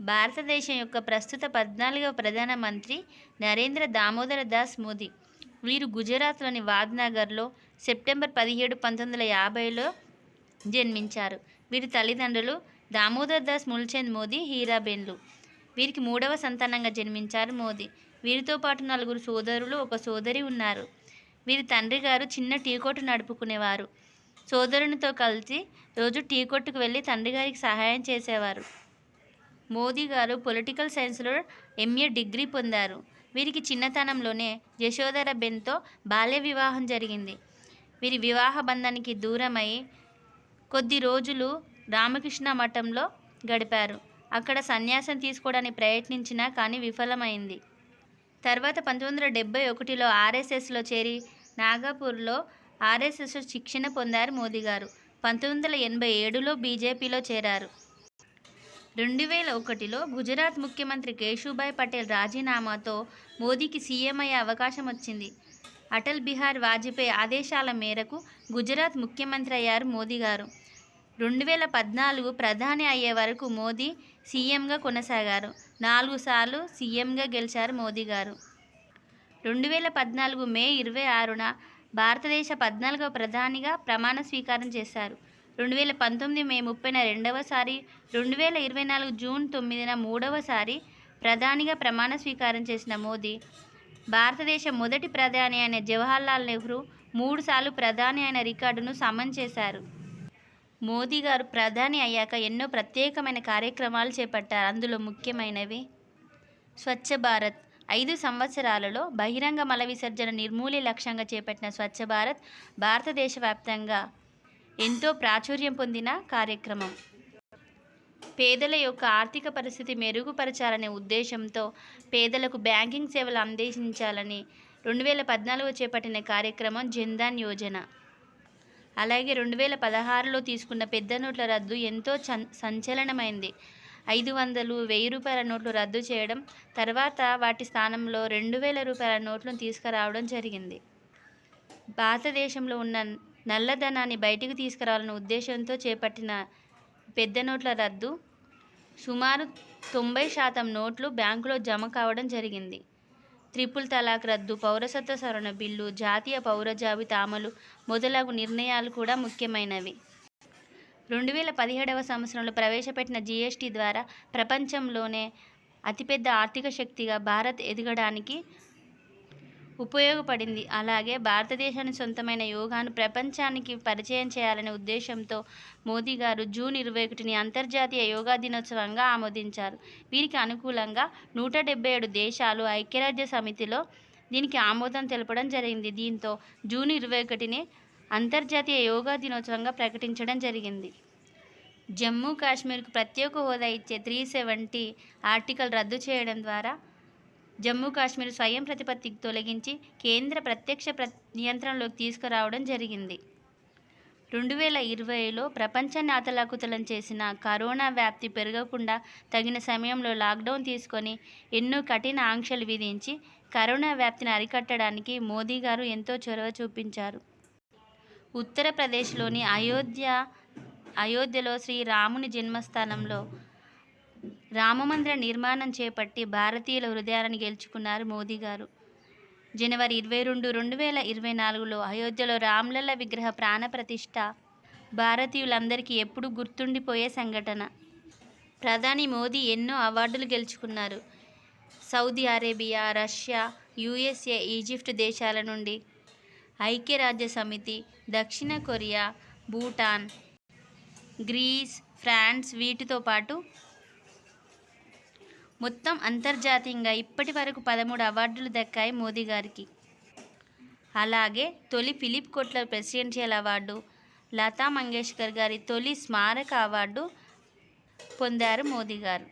భారతదేశం యొక్క ప్రస్తుత పద్నాలుగవ ప్రధానమంత్రి నరేంద్ర దామోదర దాస్ మోదీ. వీరు గుజరాత్లోని వాద్నగర్లో సెప్టెంబర్ పదిహేడు పంతొమ్మిది వందల యాభైలో జన్మించారు. వీరి తల్లిదండ్రులు దామోదర్ దాస్ ముల్చంద్ మోదీ హీరాబెన్లు వీరికి మూడవ సంతానంగా జన్మించారు మోదీ. వీరితో పాటు నలుగురు సోదరులు ఒక సోదరి ఉన్నారు. వీరి తండ్రి గారు చిన్న టీ కొట్టు నడుపుకునేవారు. సోదరునితో కలిసి రోజు టీ కొట్టుకు వెళ్ళి తండ్రి గారికి సహాయం చేసేవారు. మోదీ గారు పొలిటికల్ సైన్స్లో ఎంఏ డిగ్రీ పొందారు. వీరికి చిన్నతనంలోనే యశోధర బెన్తో బాల్య వివాహం జరిగింది. వీరి వివాహ బంధానికి దూరమై కొద్ది రోజులు రామకృష్ణ మఠంలో గడిపారు. అక్కడ సన్యాసం తీసుకోవడానికి ప్రయత్నించినా కానీ విఫలమైంది. తర్వాత పంతొమ్మిది వందల డెబ్బై ఒకటిలో ఆర్ఎస్ఎస్లో చేరి నాగపూర్లో ఆర్ఎస్ఎస్ శిక్షణ పొందారు మోదీ గారు. పంతొమ్మిది వందల ఎనభై ఏడులో బీజేపీలో చేరారు. రెండు వేల ఒకటిలో గుజరాత్ ముఖ్యమంత్రి కేశుభాయ్ పటేల్ రాజీనామాతో మోదీకి సీఎం అయ్యే అవకాశం వచ్చింది. అటల్ బిహార్ వాజ్పేయి ఆదేశాల మేరకు గుజరాత్ ముఖ్యమంత్రి అయ్యారు మోదీ గారు. రెండు వేల పద్నాలుగు ప్రధాని అయ్యే వరకు మోదీ సీఎంగా కొనసాగారు. నాలుగు సార్లు సీఎంగా గెలిచారు మోదీ గారు. రెండు వేల పద్నాలుగు మే ఇరవై ఆరున భారతదేశ పద్నాలుగవ ప్రధానిగా ప్రమాణ స్వీకారం చేశారు. రెండు వేల పంతొమ్మిది మే ముప్పైన రెండవసారి రెండు వేల ఇరవై నాలుగు జూన్ తొమ్మిదిన మూడవసారి ప్రధానిగా ప్రమాణ స్వీకారం చేసిన మోదీ భారతదేశ మొదటి ప్రధాని అయిన జవహర్లాల్ నెహ్రూ మూడుసార్లు ప్రధాని అయిన రికార్డును సమన్ చేశారు. మోదీ గారు ప్రధాని అయ్యాక ఎన్నో ప్రత్యేకమైన కార్యక్రమాలు చేపట్టారు. అందులో ముఖ్యమైనవి స్వచ్ఛ భారత్ ఐదు సంవత్సరాలలో బహిరంగ మల విసర్జన నిర్మూలే లక్ష్యంగా చేపట్టిన స్వచ్ఛ భారత్ భారతదేశ వ్యాప్తంగా ఎంతో ప్రాచుర్యం పొందిన కార్యక్రమం. పేదల యొక్క ఆర్థిక పరిస్థితి మెరుగుపరచాలనే ఉద్దేశంతో పేదలకు బ్యాంకింగ్ సేవలు అందించాలని రెండు వేల పద్నాలుగు చేపట్టిన కార్యక్రమం జన్ధన్ యోజన. అలాగే రెండు వేల పదహారులో తీసుకున్న పెద్ద నోట్ల రద్దు ఎంతో సంచలనమైంది. ఐదు వందలు వెయ్యి రూపాయల నోట్లు రద్దు చేయడం తర్వాత వాటి స్థానంలో రెండు వేల రూపాయల నోట్లను తీసుకురావడం జరిగింది. భారతదేశంలో ఉన్న నల్లధనాన్ని బయటికి తీసుకురావాలనే ఉద్దేశంతో చేపట్టిన పెద్ద నోట్ల రద్దు సుమారు తొంభై శాతం నోట్లు బ్యాంకులో జమ కావడం జరిగింది. త్రిపుల్ తలాక్ రద్దు పౌరసత్వ సవరణ బిల్లు జాతీయ పౌర జాబితా అమలు మొదలగు నిర్ణయాలు కూడా ముఖ్యమైనవి. రెండు వేల పదిహేడవ సంవత్సరంలో ప్రవేశపెట్టిన జీఎస్టీ ద్వారా ప్రపంచంలోనే అతిపెద్ద ఆర్థిక శక్తిగా భారత్ ఎదగడానికి ఉపయోగపడింది. అలాగే భారతదేశానికి సొంతమైన యోగాను ప్రపంచానికి పరిచయం చేయాలనే ఉద్దేశంతో మోదీ గారు జూన్ ఇరవై ఒకటిని అంతర్జాతీయ యోగా దినోత్సవంగా ఆమోదించారు. వీరికి అనుకూలంగా నూట డెబ్బై ఏడు దేశాలు ఐక్యరాజ్య సమితిలో దీనికి ఆమోదం తెలపడం జరిగింది. దీంతో జూన్ ఇరవై ఒకటిని అంతర్జాతీయ యోగా దినోత్సవంగా ప్రకటించడం జరిగింది. జమ్మూ కాశ్మీర్కు ప్రత్యేక హోదా ఇచ్చే త్రీ సెవెంటీ ఆర్టికల్ రద్దు చేయడం ద్వారా జమ్మూ కాశ్మీర్ స్వయం ప్రతిపత్తికి తొలగించి కేంద్ర ప్రత్యక్ష ప్ర నియంత్రణలోకి తీసుకురావడం జరిగింది. రెండు వేల ఇరవైలో ప్రపంచాన్ని అతలాకుతలం చేసిన కరోనా వ్యాప్తి పెరగకుండా తగిన సమయంలో లాక్డౌన్ తీసుకొని ఎన్నో కఠిన ఆంక్షలు విధించి కరోనా వ్యాప్తిని అరికట్టడానికి మోదీ గారు ఎంతో చొరవ చూపించారు. ఉత్తరప్రదేశ్లోని అయోధ్య అయోధ్యలో శ్రీరాముని జన్మస్థానంలో రామమందిర నిర్మాణం చేపట్టి భారతీయుల హృదయాలను గెలుచుకున్నారు మోదీ గారు. జనవరి ఇరవై రెండు రెండు వేల ఇరవై నాలుగులో అయోధ్యలో రామ్లల్ల విగ్రహ ప్రాణప్రతిష్ఠ భారతీయులందరికీ ఎప్పుడూ గుర్తుండిపోయే సంఘటన. ప్రధాని మోదీ ఎన్నో అవార్డులు గెలుచుకున్నారు. Saudi Arabia Russia USA Egypt దేశాల నుండి ఐక్యరాజ్య సమితి దక్షిణ కొరియా భూటాన్ గ్రీస్ ఫ్రాన్స్ వీటితో పాటు మొత్తం అంతర్జాతీయంగా ఇప్పటి వరకు పదమూడు అవార్డులు దక్కాయి మోదీ గారికి. అలాగే తొలి Philip Kotler presidential award Lata Mangeshkar గారి తొలి స్మారక అవార్డు పొందారు మోదీ గారు.